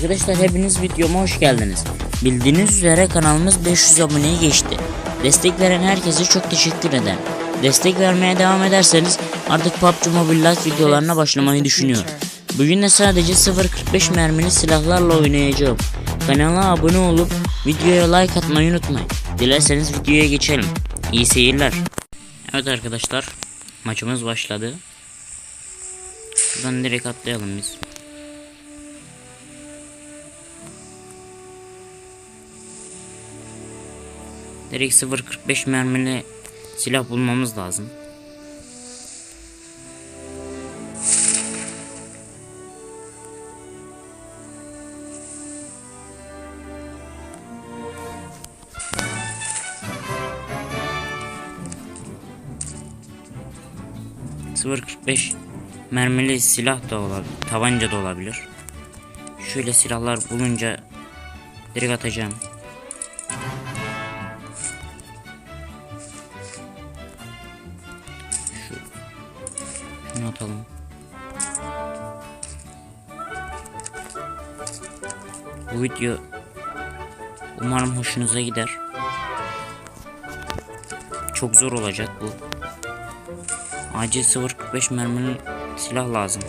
Arkadaşlar hepiniz videoma hoş geldiniz. Bildiğiniz üzere kanalımız 500 aboneyi geçti. Destek veren herkese çok teşekkür ederim. Destek vermeye devam ederseniz artık PUBG Mobile Lite videolarına başlamayı düşünüyorum. Bugün de sadece 0.45 mermili silahlarla oynayacağım. Kanala abone olup videoya like atmayı unutmayın. Dilerseniz videoya geçelim. İyi seyirler. Evet arkadaşlar maçımız başladı. Şuradan direkt atlayalım biz. Direkt 0.45 mermili silah bulmamız lazım. ...0.45 mermili silah da olabilir, tabanca da olabilir. Şöyle silahlar bulunca direkt atacağım. Şu şunu atalım. Bu video umarım hoşunuza gider. Çok zor olacak bu. Acil 0.45 mermili silah lazım.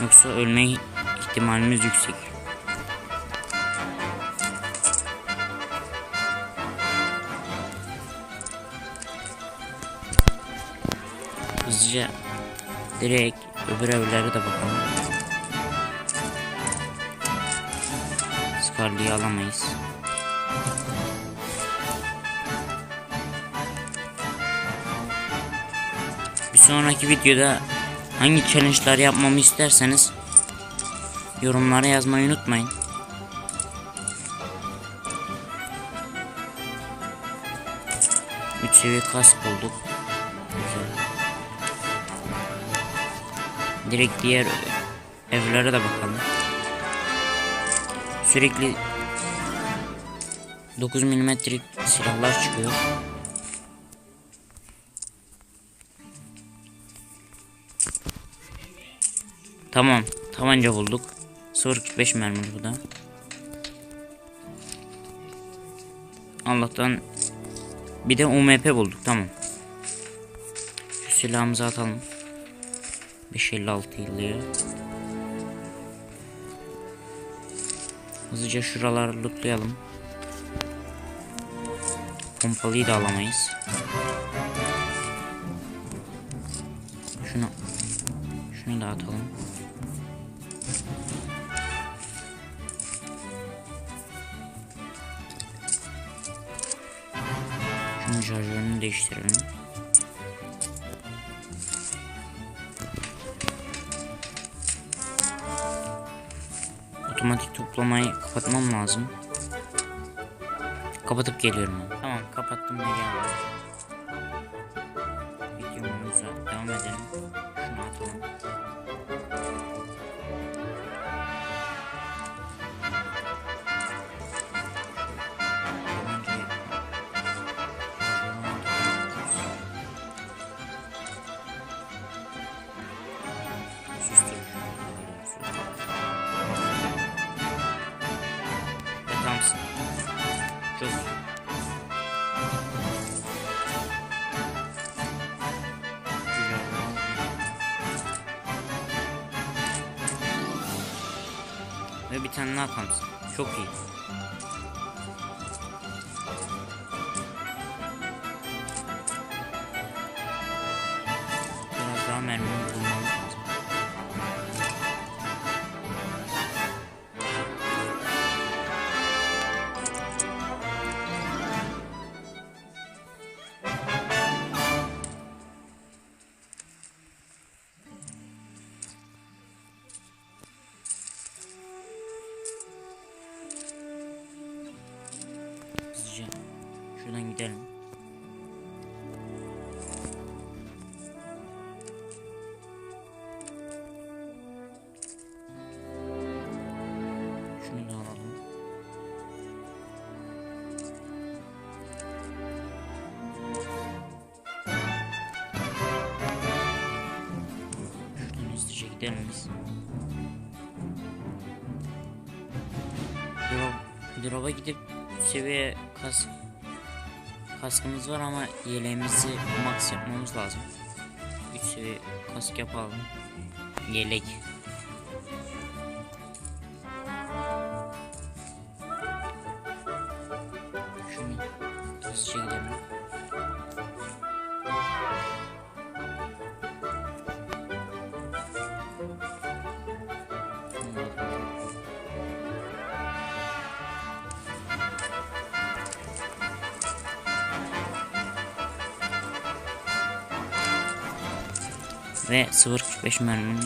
Yoksa ölme ihtimalimiz yüksek. Hızlıca direkt öbür evlere de bakalım. Scarlet'i alamayız. Bir sonraki videoda hangi challenge'lar yapmamı isterseniz yorumlara yazmayı unutmayın. Üç seviye kask bulduk. Güzel. Direkt diğer evlere de bakalım. Sürekli 9 milimetrelik silahlar çıkıyor. Tamam, tabanca bulduk. 0.45 mermi bu da. Allah'tan bir de UMP bulduk. Tamam. Şu silahımızı atalım. 556 yıllığı. Hızlıca şuraları lootlayalım. Pompalıyı da alamayız. Şunu şunu da atalım. Şunun şarjörünü değiştirelim. Otomatik toplamayı kapatmam lazım. Kapatıp geliyorum. Tamam kapattım ve geldim. Videomuza devam edelim. İyi. Güzel. Ve bir tane daha Thompson. Çok iyi. Şuradan gidelim. Şunu alalım. Şuradan hızlıca gidelim biz. Drop'a gidip seviye kas kaskımız var ama yeleğimizi max yapmamız lazım. 3 seviye kask yapalım. Yelek. Ve 0.45 mermi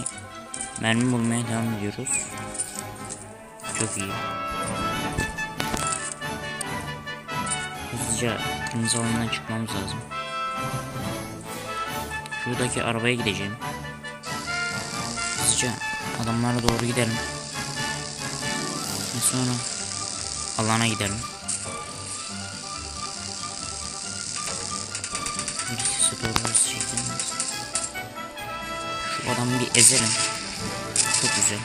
mermi bulmaya devam ediyoruz. Çok iyi. Hızlıca kırmızı alandan çıkmamız lazım. Şuradaki arabaya gideceğim. Hızlıca adamlara doğru gidelim. Ve sonra alana gidelim. Adamı bir ezelim. Çok güzel.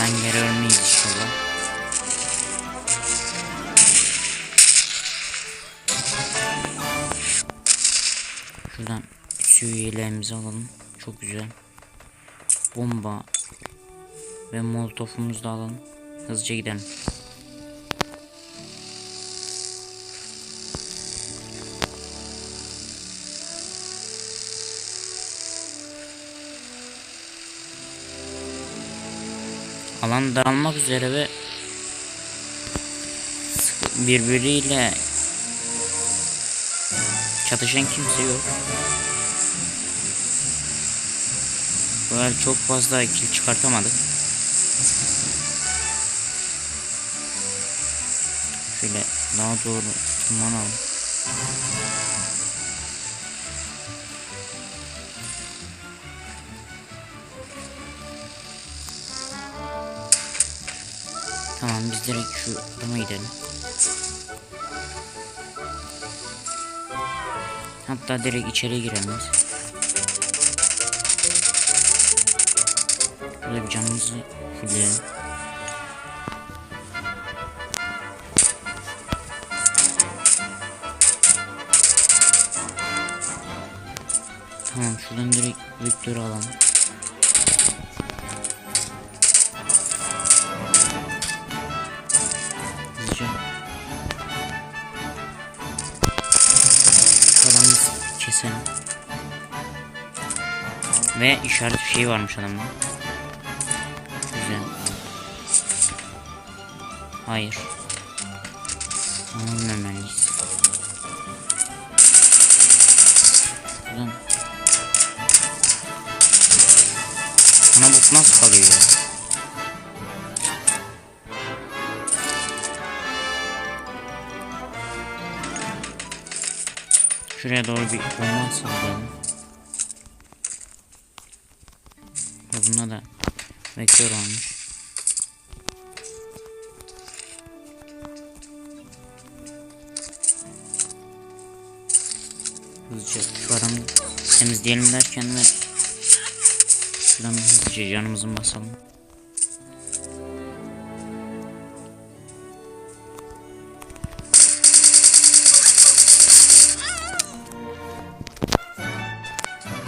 Ben geri ölmeyiz inşallah. Şuradan suyu yeleğimizi alalım. Çok güzel. Bomba ve molotofumuzu da alalım. Hızlıca gidelim. Alan dağılmak üzere ve birbiriyle çatışan kimse yok. El çok fazla kill çıkartamadık. Şöyle daha doğru tırmanalım. Tamam direkt şu adama gidelim. Hatta direkt içeri giremeyiz. Burada bir canımızı fullleyelim. Tamam şuradan direkt Victor'u alalım. Keselim. Ve işaret bir şey varmış adamda. Güzel. Hayır. Onu ölmemeliyiz. Buradan. Bana bot nasıl kalıyor ya? Şuraya doğru bir bomba sallayalım. Ve buna da vektör olmuş. Hızlıca şu adamı temizleyelim derken ve şuradan hızlıca canımızın basalım.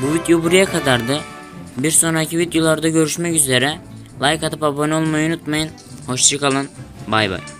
Bu video buraya kadardı. Bir sonraki videolarda görüşmek üzere. Like atıp abone olmayı unutmayın. Hoşçakalın. Bay bay.